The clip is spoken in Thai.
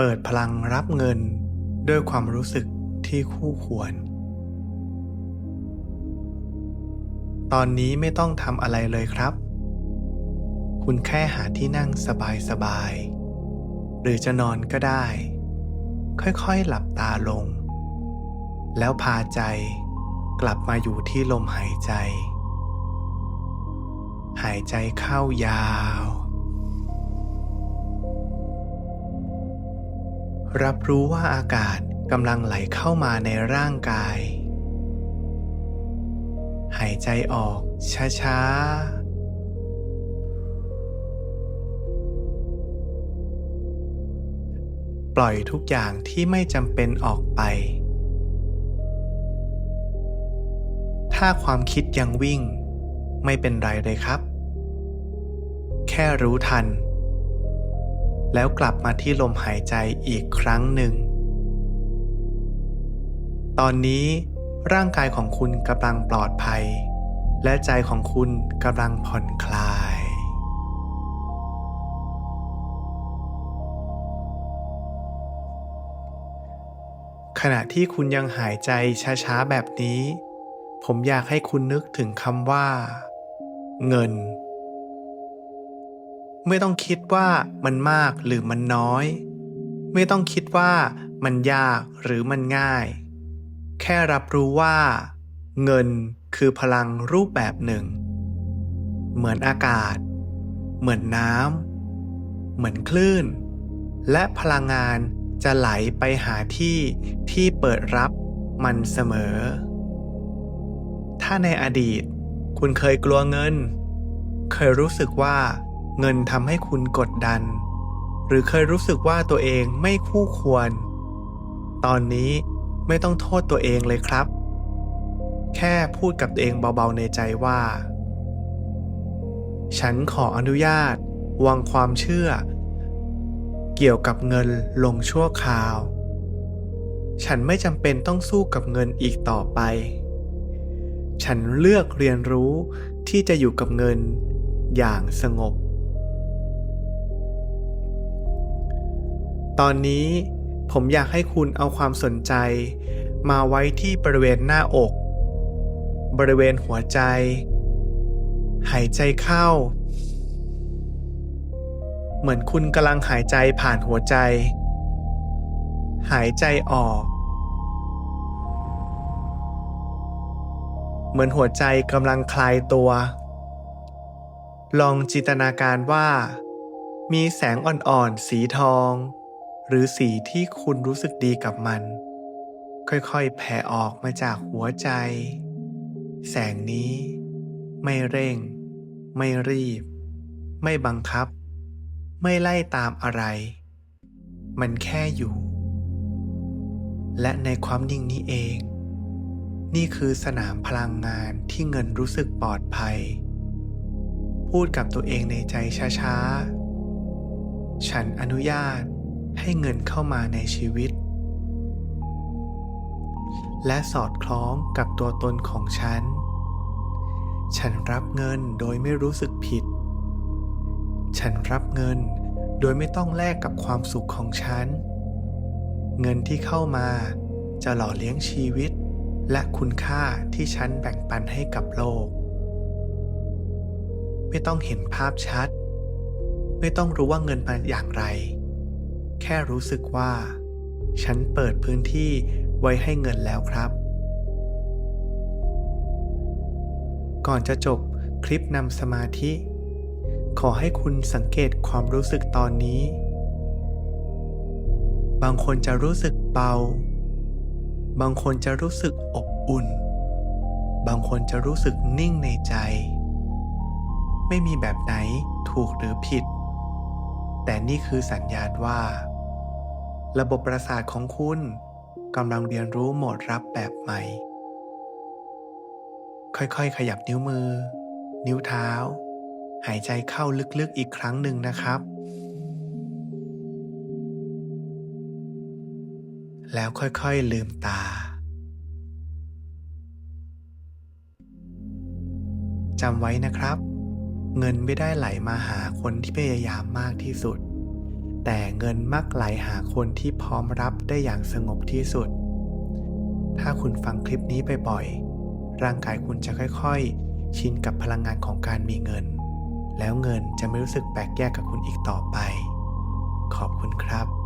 เปิดพลังรับเงินด้วยความรู้สึกที่คู่ควร ตอนนี้ไม่ต้องทำอะไรเลยครับ คุณแค่หาที่นั่งสบายๆ หรือจะนอนก็ได้ ค่อยๆหลับตาลง แล้วพาใจกลับมาอยู่ที่ลมหายใจ หายใจเข้ายาว รับรู้ว่าอากาศกำลังไหลเข้ามาในร่างกาย หายใจออกช้าๆปล่อยทุกอย่างที่ไม่จำเป็นออกไป ถ้าความคิดยังวิ่ง ไม่เป็นไรเลยครับ แค่รู้ทัน แล้วกลับมาที่ลมหายใจอีกครั้งหนึ่ง ตอนนี้ร่างกายของคุณกำลังปลอดภัย และใจของคุณกำลังผ่อนคลาย ขณะที่คุณยังหายใจช้าๆแบบนี้ ผมอยากให้คุณนึกถึงคำว่า เงิน ไม่ต้องคิดว่ามันมากหรือมันน้อย ไม่ต้องคิดว่ามันยากหรือมันง่าย แค่รับรู้ว่า เงินคือพลังรูปแบบหนึ่ง เหมือนอากาศ เหมือนน้ำเหมือนคลื่น และพลังงานจะไหลไปหาที่ที่เปิดรับมันเสมอ ถ้าในอดีต คุณเคยกลัวเงิน เคยรู้สึกว่า เงินทำให้คุณกดดัน หรือเคยรู้สึกว่าตัวเองไม่คู่ควร ตอนนี้ไม่ต้องโทษตัวเองเลยครับ แค่พูดกับตัวเองเบาๆในใจว่า ฉันขออนุญาต วางความเชื่อ เกี่ยวกับเงินลงชั่วคราว ฉันไม่จำเป็นต้องสู้กับเงินอีกต่อไป ฉันเลือกเรียนรู้ที่จะอยู่กับเงินอย่างสงบ ตอนนี้ผมอยากให้คุณเอาความสนใจ มาไว้ที่บริเวณหน้าอก บริเวณหัวใจ หายใจเข้า เหมือนคุณกำลังหายใจผ่านหัวใจ หายใจออก เหมือนหัวใจกำลังคลายตัว ลองจินตนาการว่า มีแสงอ่อนๆ สีทอง หรือสีที่คุณรู้สึกดีกับมัน ค่อยๆ แผ่ออกมาจากหัวใจ แสงนี้ ไม่เร่ง ไม่รีบ ไม่บังคับ ไม่ไล่ตามอะไร มันแค่อยู่ และในความนิ่งนี้เอง นี่คือสนามพลังงานที่เงินรู้สึกปลอดภัย พูดกับตัวเองในใจช้าๆ ฉันอนุญาต ให้เงินเข้ามาในชีวิต และสอดคล้องกับตัวตนของฉัน ฉันรับเงินโดยไม่รู้สึกผิด ฉันรับเงินโดยไม่ต้องแลกกับความสุขของฉัน เงินที่เข้ามาจะหล่อเลี้ยงชีวิต และคุณค่าที่ฉันแบ่งปันให้กับโลก ไม่ต้องเห็นภาพชัด ไม่ต้องรู้ว่าเงินมาอย่างไร แค่รู้สึกว่า ฉันเปิดพื้นที่ไว้ให้เงินแล้วครับ ก่อนจะจบคลิปนำสมาธิ ขอให้คุณสังเกตความรู้สึกตอนนี้ บางคนจะรู้สึกเบา บางคนจะรู้สึกอบอุ่น บางคนจะรู้สึกนิ่งในใจ ไม่มีแบบไหนถูกหรือผิด แต่นี่คือสัญญาณว่า ระบบประสาทของคุณกำลังเรียนรู้โหมดรับแบบใหม่ ค่อยๆ ขยับนิ้วมือ นิ้วเท้า หายใจเข้าลึกๆอีกครั้งหนึ่งนะครับ แล้วค่อยๆลืมตาจำไว้นะครับ เงินไม่ได้ไหลมาหาคนที่พยายามมากที่สุด แต่เงินมักไหลหาคนที่พร้อมรับได้อย่างสงบที่สุด ถ้าคุณฟังคลิปนี้บ่อยๆ ร่างกายคุณจะค่อยๆ ชินกับพลังงานของการมีเงิน แล้วเงินจะไม่รู้สึกแปลกแยกกับคุณอีกต่อไป ขอบคุณครับ